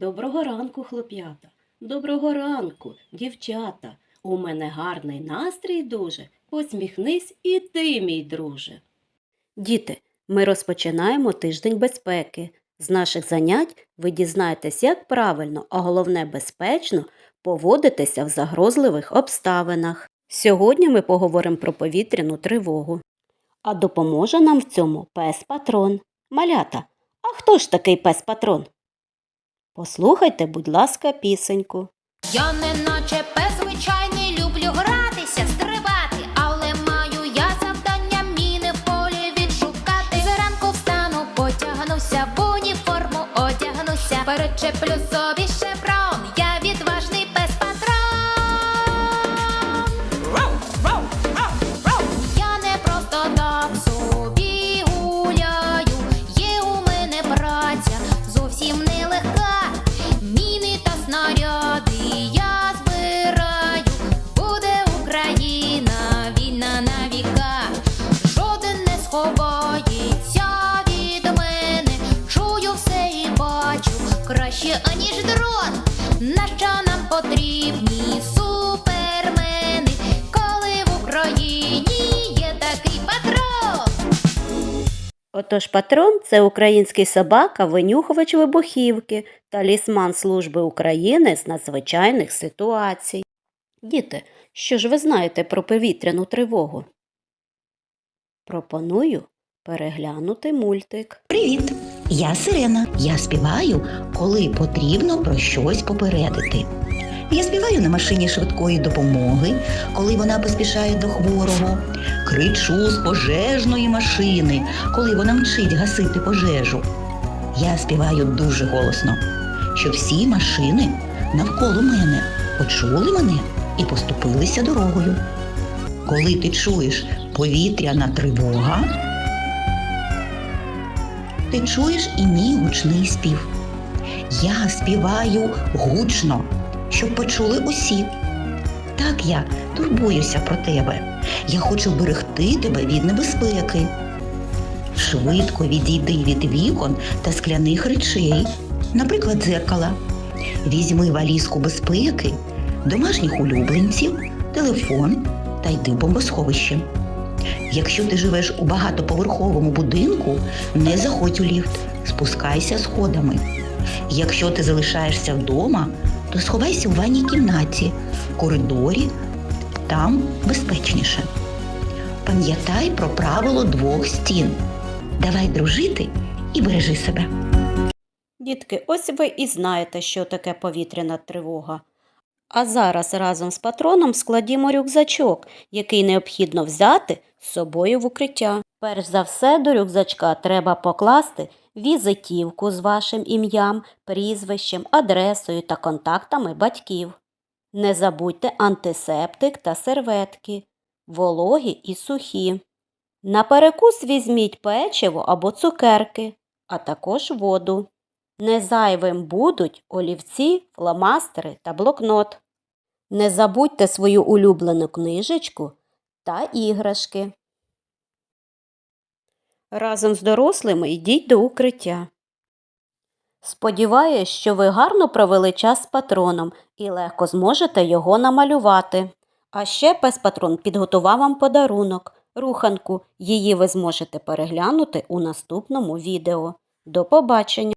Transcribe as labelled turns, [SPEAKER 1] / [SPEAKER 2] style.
[SPEAKER 1] Доброго ранку, хлоп'ята. Доброго ранку, дівчата. У мене гарний настрій дуже. Посміхнись і ти, мій друже. Діти, ми розпочинаємо тиждень безпеки. З наших занять ви дізнаєтесь, як правильно, а головне безпечно поводитися в загрозливих обставинах. Сьогодні ми поговоримо про повітряну тривогу. А допоможе нам в цьому пес-патрон. Малята, а хто ж такий пес-патрон? Послухайте, будь ласка, пісеньку.
[SPEAKER 2] Я не наче пес звичайний, люблю гратися, стрибати, але маю я завдання міни в полі відшукати. Зранку встану, потягнуся в уніформу, одягнуся, перечеплю собі Бачу краще, аніж дрон. На що нам потрібні супермени, коли в Україні є такий патрон?
[SPEAKER 1] Отож, патрон це український собака, винюхувач вибухівки, талісман Служби України з надзвичайних ситуацій. Діти, що ж ви знаєте про повітряну тривогу? Пропоную переглянути мультик.
[SPEAKER 3] Привіт! Я Сирена. Я співаю, коли потрібно про щось попередити. Я співаю на машині швидкої допомоги, коли вона поспішає до хворого. Кричу з пожежної машини, коли вона мчить гасити пожежу. Я співаю дуже голосно, щоб всі машини навколо мене почули мене і поступилися дорогою. Коли ти чуєш повітряна тривога, ти чуєш і мій гучний спів. Я співаю гучно, щоб почули усі. Так я турбуюся про тебе. Я хочу берегти тебе від небезпеки. Швидко відійди від вікон та скляних речей, наприклад, дзеркала. Візьми валізку безпеки, домашніх улюбленців, телефон та йди в бомбосховище. Якщо ти живеш у багатоповерховому будинку, не заходь у ліфт, спускайся сходами. Якщо ти залишаєшся вдома, то сховайся в ванній кімнаті, коридорі, там безпечніше. Пам'ятай про правило двох стін. Давай дружити і бережи себе.
[SPEAKER 1] Дітки, ось ви і знаєте, що таке повітряна тривога. А зараз разом з патроном складімо рюкзачок, який необхідно взяти з собою в укриття. Перш за все до рюкзачка треба покласти візитівку з вашим ім'ям, прізвищем, адресою та контактами батьків. Не забудьте антисептик та серветки, вологі і сухі. На перекус візьміть печиво або цукерки, а також воду. Незайвим будуть олівці, фломастери та блокнот. Не забудьте свою улюблену книжечку та іграшки. Разом з дорослими йдіть до укриття. Сподіваюсь, що ви гарно провели час з патроном і легко зможете його намалювати. А ще пес-патрон підготував вам подарунок руханку. Її ви зможете переглянути у наступному відео. До побачення!